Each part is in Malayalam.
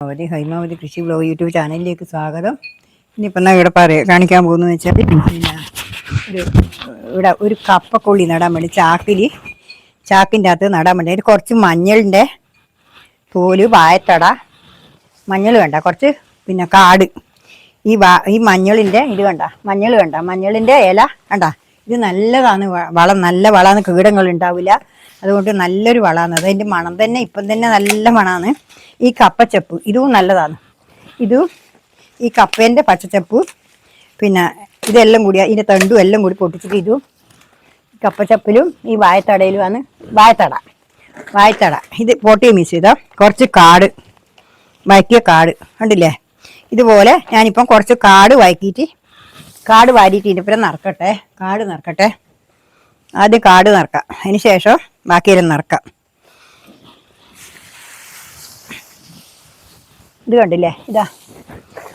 അവധി ഹൈമാവതി കൃഷി ബ്ലോഗ് യൂട്യൂബ് ചാനലിലേക്ക് സ്വാഗതം. ഇനിയിപ്പോൾ എന്നാൽ ഇവിടെ പറയാം കാണിക്കാൻ പോകുന്നത് വെച്ചാൽ പിന്നെ ഒരു ഇവിടെ ഒരു കപ്പക്കൊള്ളി നടാൻ വേണ്ടി ചാക്കിൽ ചാക്കിന്റെ അകത്ത് നടാൻ വേണ്ടി അതിന് കുറച്ച് മഞ്ഞളിന്റെ തോൽ വായത്തട മഞ്ഞൾ വേണ്ട കുറച്ച് പിന്നെ കാട്. ഈ വാ ഈ മഞ്ഞളിന്റെ ഇത് വേണ്ട മഞ്ഞൾ വേണ്ട മഞ്ഞളിന്റെ ഇല വേണ്ട ഇത് നല്ലതാണ് വളം നല്ല വളമാണ് കീടങ്ങൾ ഉണ്ടാവില്ല അതുകൊണ്ട് നല്ലൊരു വളമാണ് അതിന്റെ മണം തന്നെ ഇപ്പം തന്നെ നല്ല മണമാണ് ഈ കപ്പച്ചപ്പ് ഇതും നല്ലതാണ്. ഇതും ഈ കപ്പേന്റെ പച്ചച്ചപ്പ് പിന്നെ ഇതെല്ലാം കൂടി ഇതിന്റെ തണ്ടും എല്ലാം കൂടി പൊട്ടിച്ചിട്ട് ഇതും കപ്പച്ചപ്പിലും ഈ വായത്തടയിലുമാണ്. വായത്തട വായത്തട. ഇത് പൊട്ടിയ മിക്സ് ചെയ്താൽ കുറച്ച് കാട് വയക്കിയ കാട് കണ്ടില്ലേ? ഇതുപോലെ ഞാനിപ്പം കുറച്ച് കാട് വയക്കിയിട്ട് കാട് വാരിയിട്ട് ഇപ്പം നറക്കട്ടെ. കാട് നറക്കട്ടെ. ആദ്യം കാട് നറക്കാം. അതിന് ശേഷം ബാക്കിയെല്ലാം നറക്കാം. ഇത് കണ്ടില്ലേ? ഇതാ.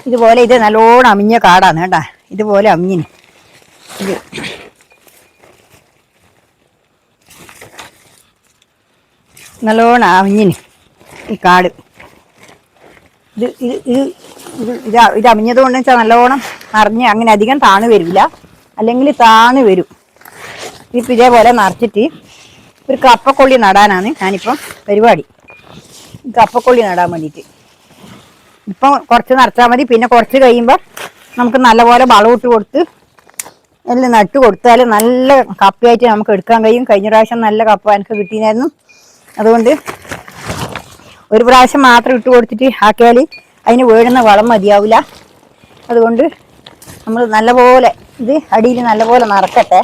ഇതുപോലെ ഇത് നല്ലോണം അമിഞ്ഞ കാടാണ് കേട്ടാ. ഇതുപോലെ അമിഞ്ഞിന്. ഇത്. നല്ലോണം അമിഞ്ഞിന് ഈ കാട്. ഇത് ഇത് ഇത് ഇത് ഇത് അമിഞ്ഞത് കൊണ്ടെന്ന് വെച്ചാൽ നല്ലോണം അറിഞ്ഞ് അങ്ങനെ അധികം താണു വരില്ല. അല്ലെങ്കിൽ താണു വരും. ഇപ്പം ഇതേപോലെ നിറച്ചിട്ട് ഒരു കപ്പക്കൊള്ളി നടാനാണ് ഞാനിപ്പം പരിപാടി. കപ്പക്കൊള്ളി നടാൻ വേണ്ടിയിട്ട്. ഇപ്പം കുറച്ച് നിറച്ചാൽ മതി. പിന്നെ കുറച്ച് കഴിയുമ്പോൾ നമുക്ക് നല്ലപോലെ വളമിട്ട് കൊടുത്ത് എല്ലാം നട്ട് കൊടുത്താൽ നല്ല കപ്പയായിട്ട് നമുക്ക് എടുക്കാൻ കഴിയും. കഴിഞ്ഞ പ്രാവശ്യം നല്ല കപ്പ എനിക്ക് കിട്ടിയായിരുന്നു അതുകൊണ്ട് ഒരു പ്രാവശ്യം മാത്രം ഇട്ട് കൊടുത്തിട്ട് ആക്കിയാൽ അതിന് വീഴുന്ന വളം മതിയാവില്ല. അതുകൊണ്ട് നമ്മൾ നല്ലപോലെ ഇത് അടിയിൽ നല്ലപോലെ നിറക്കട്ടെ.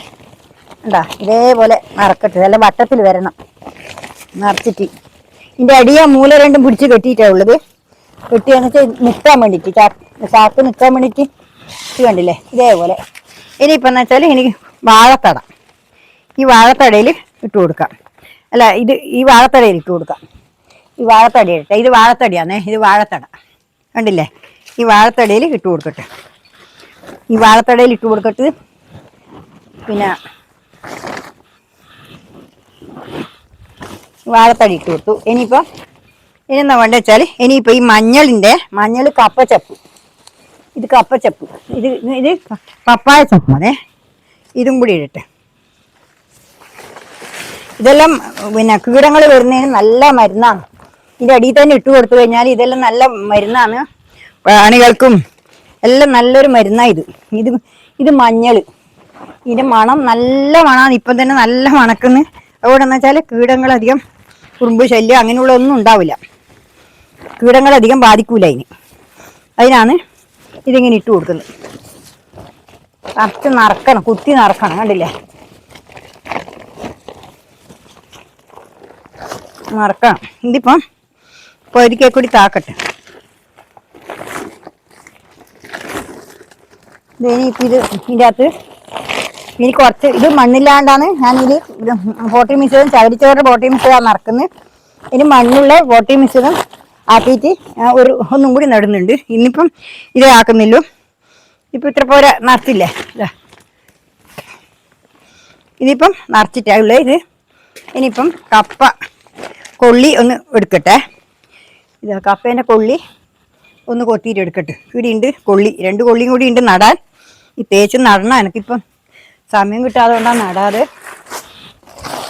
ഉണ്ടാ ഇതേപോലെ നിറക്കട്ടെ. നല്ല വട്ടത്തിൽ വരണം. നിറച്ചിട്ട്. ഇതിന്റെ അടിയ മൂല രണ്ടും പിടിച്ച് കെട്ടിയിട്ടാണ് ഉള്ളത്. കെട്ടിയെന്ന് വെച്ചാൽ നിൽക്കാൻ വേണ്ടിയിട്ട്. ചാക്ക് നിൽക്കാൻ വേണ്ടിയിട്ട് കണ്ടില്ലേ? ഇതേപോലെ. ഇനിയിപ്പോൾ എന്ന് വെച്ചാൽ എനിക്ക് വാഴത്തട. ഈ വാഴത്തടയിൽ ഇട്ട് കൊടുക്കാം. അല്ല ഇത് ഈ വാഴത്തടയിൽ ഇട്ട് കൊടുക്കാം. ഈ വാഴത്തടി ഇട്ടെ. ഇത് വാഴത്തടിയാണേ ഇത് വാഴത്തട. കണ്ടില്ലേ? ഈ വാഴത്തടയിൽ ഇട്ട് കൊടുക്കട്ടെ. ഈ വാഴത്തടയിൽ ഇട്ട് കൊടുക്കട്ട് പിന്നെ വാഴത്തടി ഇട്ട് കൊടുത്തു. ഇനിയിപ്പോൾ ഇനി എന്താ വേണ്ടത് വെച്ചാൽ ഇനിയിപ്പോൾ ഈ മഞ്ഞളിന്റെ മഞ്ഞൾ കപ്പച്ചപ്പ്. ഇത് കപ്പച്ചപ്പ്. ഇത് ഇത് പപ്പായ ചപ്പാണേ ഇതും കൂടി ഇടട്ടെ. ഇതെല്ലാം പിന്നെ കീടങ്ങൾ വരുന്നതിന് നല്ല മരുന്നാണ്. ഇതിന്റെ അടിയിൽ തന്നെ ഇട്ട് കൊടുത്തു കഴിഞ്ഞാൽ ഇതെല്ലാം നല്ല മരുന്നാണ്. പ്രാണികൾക്കും എല്ലാം നല്ലൊരു മരുന്നാണ് ഇത്. ഇത് ഇത് മഞ്ഞൾ ഇതിന്റെ മണം നല്ല മണമാണ് ഇപ്പം തന്നെ നല്ല മണക്കുന്ന്. അതുകൊണ്ട് എന്ന് വെച്ചാൽ കീടങ്ങളധികം കുറുമ്പ് ശല്യം അങ്ങനെയുള്ള ഒന്നും ഉണ്ടാവില്ല. കീടങ്ങളധികം ബാധിക്കൂല അതിന്. അതിനാണ് ഇതിങ്ങനെ ഇട്ട് കൊടുക്കുന്നത്. കറക്റ്റ് നറക്കണം കുത്തി നറക്കണം കണ്ടില്ലേ? നറക്കണം. ഇതിപ്പം പൊരിക്കെ കൂടി താക്കട്ടെ. ഇനിയിപ്പോൾ ഇത് ഇതിന്റെ അകത്ത്. ഇനി കുറച്ച് ഇത് മണ്ണില്ലാണ്ടാണ്. ഞാനിത് പോട്ടി മിശ്രിതം ചകിരിച്ചോറിന്റെ പോട്ടി മിശ്രിതം നടക്കുന്നത്. ഇനി മണ്ണുള്ള പോട്ടി മിശ്രിതം ആക്കിയിട്ട് ഒരു ഒന്നും കൂടി നടുന്നുണ്ട്. ഇന്നിപ്പം ഇത് ആക്കുന്നില്ല ഇപ്പം ഇത്ര പോലെ നിറച്ചില്ലേ ഇതാ ഇതിപ്പം നിറച്ചിട്ടുള്ള ഇത്. ഇനിയിപ്പം കപ്പ കൊള്ളി ഒന്ന് എടുക്കട്ടെ. ഇതാ കപ്പേന്റെ കൊള്ളി ഒന്ന് കൊത്തിയിട്ട് എടുക്കട്ടെ. ഇവിടെ ഉണ്ട് കൊള്ളി. രണ്ട് കൊള്ളിയും കൂടി ഉണ്ട് നടാൻ. ഈ തേച്ച് നടണം. എനിക്കിപ്പം സമയം കിട്ടാതെ കൊണ്ടാണ് നടാതെ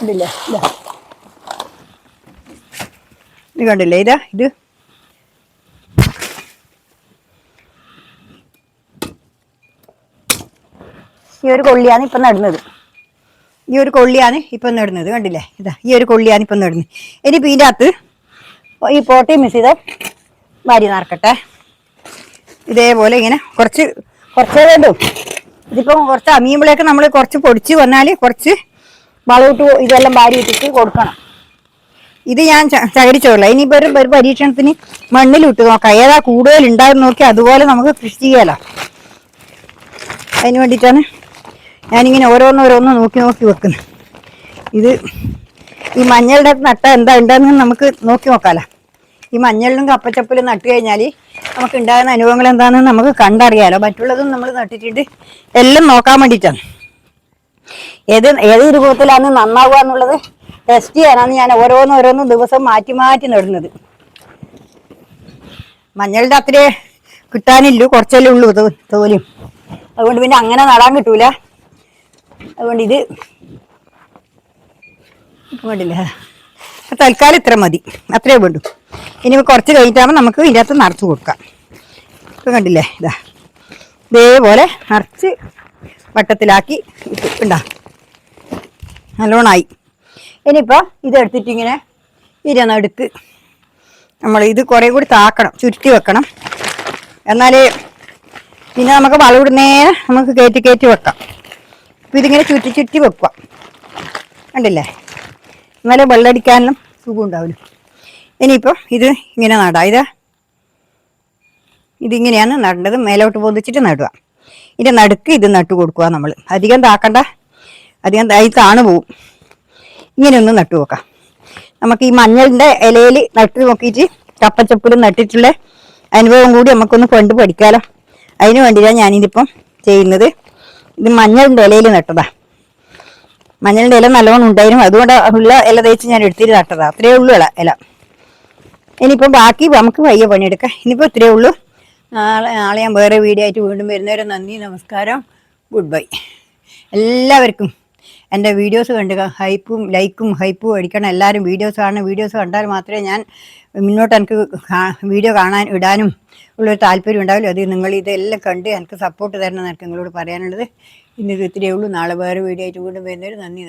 ഇതില്ലേ ഇതാ. ഇത് കണ്ടില്ലേ ഇതാ ഇത്. ഈ ഒരു കൊള്ളിയാണ് ഇപ്പം നടുന്നത്. ഈ ഒരു കൊള്ളിയാണ് ഇപ്പം നടുന്നത്. കണ്ടില്ലേ ഇതാ ഈ ഒരു കൊള്ളിയാണ് ഇപ്പം നടുന്നത്. ഇനിയിപ്പോൾ ഇതിന്റെ അകത്ത് ഈ പോട്ടി മിസ് ചെയ്ത് വാരി നറക്കട്ടെ. ഇതേപോലെ ഇങ്ങനെ കുറച്ച് കുറച്ചേ വേണ്ടു. ഇതിപ്പം കുറച്ച് അമിയുമ്പോഴേക്ക് നമ്മൾ കുറച്ച് പൊടിച്ച് വന്നാൽ കുറച്ച് വളമിട്ട് ഇതെല്ലാം വാരി ഇട്ടിട്ട് കൊടുക്കണം. ഇത് ഞാൻ ചകരിച്ചോളൂ ഇനിയിപ്പോൾ ഒരു ഒരു പരീക്ഷണത്തിന് മണ്ണിലിട്ട് നോക്കാം. ഏതാ കൂടുതൽ ഉണ്ടാകും നോക്കി അതുപോലെ നമുക്ക് കൃഷി ചെയ്യാലോ. അതിന് വേണ്ടിയിട്ടാണ് ഞാനിങ്ങനെ ഓരോന്നോരോന്ന് നോക്കി നോക്കി വെക്കുന്നത്. ഇത് ഈ മഞ്ഞളുടെ നട്ട എന്താ ഉണ്ടെന്ന് നമുക്ക് നോക്കി നോക്കാലോ. ഈ മഞ്ഞളിലും കപ്പച്ചപ്പിലും നട്ട് കഴിഞ്ഞാൽ നമുക്ക് ഉണ്ടാകുന്ന അനുഭവങ്ങൾ എന്താണെന്ന് നമുക്ക് കണ്ടറിയാലോ. മറ്റുള്ളതും നമ്മൾ നട്ടിട്ടുണ്ട്. എല്ലാം നോക്കാൻ വേണ്ടിയിട്ടാണ്. ഏത് ഏത് രൂപത്തിലാണ് നന്നാവുക എന്നുള്ളത് ടെസ്റ്റ് ചെയ്യാനാണ് ഞാൻ ഓരോന്ന് ഓരോന്ന് ദിവസം മാറ്റി മാറ്റി നടുന്നത്. മഞ്ഞളുടെ അത്രേ കിട്ടാനില്ല. കുറച്ചല്ലേ ഉള്ളൂ തോലും. അതുകൊണ്ട് പിന്നെ അങ്ങനെ നടാൻ കിട്ടൂല. അതുകൊണ്ട് ഇത് വേണ്ടില്ല തൽക്കാലം ഇത്ര മതി. അത്രേ വേണ്ടു ഇനി കുറച്ച് കഴിഞ്ഞിട്ടാകുമ്പോൾ നമുക്ക് ഇതിന്റെ അകത്ത് നിറച്ച് കൊടുക്കാം. ഇപ്പം കണ്ടില്ലേ? ഇതാ. ഇതേപോലെ നിറച്ച് വട്ടത്തിലാക്കി ഉണ്ടാ നല്ലോണമായി ഇനിയിപ്പോൾ ഇതെടുത്തിട്ട് ഇങ്ങനെ ഇരനടുക്ക് നമ്മൾ ഇത് കുറേ കൂടി താക്കണം ചുരുട്ടി വെക്കണം. എന്നാലേ പിന്നെ നമുക്ക് വളവിടുന്നേ നമുക്ക് കയറ്റി കയറ്റി വെക്കാം. അപ്പോൾ ഇതിങ്ങനെ ചുറ്റി ചുറ്റി വെക്കുക. കണ്ടില്ലേ? എന്നാലേ വെള്ളടിക്കാനും സുഖം ഉണ്ടാവില്ല. ഇനിയിപ്പോൾ ഇത് ഇങ്ങനെ നടാം. ഇത് ഇതിങ്ങനെയാണ് നടേണ്ടത്. മേലോട്ട് പൊതിച്ചിട്ട് നടുക. ഇതിന്റെ നടുക്ക് ഇത് നട്ടു കൊടുക്കുക നമ്മൾ അധികം താക്കണ്ട. അധികം തായി താണു പോവും. ഇങ്ങനെയൊന്ന് നട്ടു നോക്കാം. നമുക്ക് ഈ മഞ്ഞളിന്റെ ഇലയിൽ നട്ട് നോക്കിയിട്ട് കപ്പച്ചപ്പിലും നട്ടിട്ടുള്ള അനുഭവം കൂടി നമുക്കൊന്ന് കൊണ്ട് പഠിക്കാമല്ലോ അതിന് വേണ്ടിയിട്ടാണ് ഞാനിതിപ്പം ചെയ്യുന്നത്. ഇത് മഞ്ഞളിന്റെ ഇലയിൽ നട്ടതാ. മഞ്ഞളിന്റെ ഇല നല്ലോണം ഉണ്ടായിരുന്നു. അതുകൊണ്ട് ഉള്ള ഇല തേച്ച് ഞാൻ എടുത്തിട്ട് നട്ടതാ. അത്രയേ ഉള്ളൂ ഇല ഇല. ഇനിയിപ്പം ബാക്കി നമുക്ക് വയ്യ പണിയെടുക്കാം. ഇനിയിപ്പോൾ ഇത്രയേ ഉള്ളൂ. നാളെ നാളെ ഞാൻ വേറെ വീഡിയോ ആയിട്ട് വീണ്ടും വരുന്നവരെ നന്ദി നമസ്കാരം. Good bye. എല്ലാവർക്കും എന്റെ വീഡിയോസ് കണ്ട് ഹൈപ്പും ലൈക്കും ഹൈപ്പും അടിക്കണം. എല്ലാവരും വീഡിയോസ് കാണണം. വീഡിയോസ് കണ്ടാൽ മാത്രമേ ഞാൻ മുന്നോട്ട് എനിക്ക് വീഡിയോ കാണാൻ ഇടാനും ഉള്ളൊരു താല്പര്യം ഉണ്ടാവില്ല. അത് നിങ്ങൾ ഇതെല്ലാം കണ്ട് എനിക്ക് സപ്പോർട്ട് തരണം എന്ന് എനിക്ക് നിങ്ങളോട് പറയാനുള്ളത്. ഇന്ന് ഇത് ഇത്രയേ ഉള്ളൂ. നാളെ വേറെ വീഡിയോ ആയിട്ട് വീണ്ടും വരുന്നവർ നന്ദി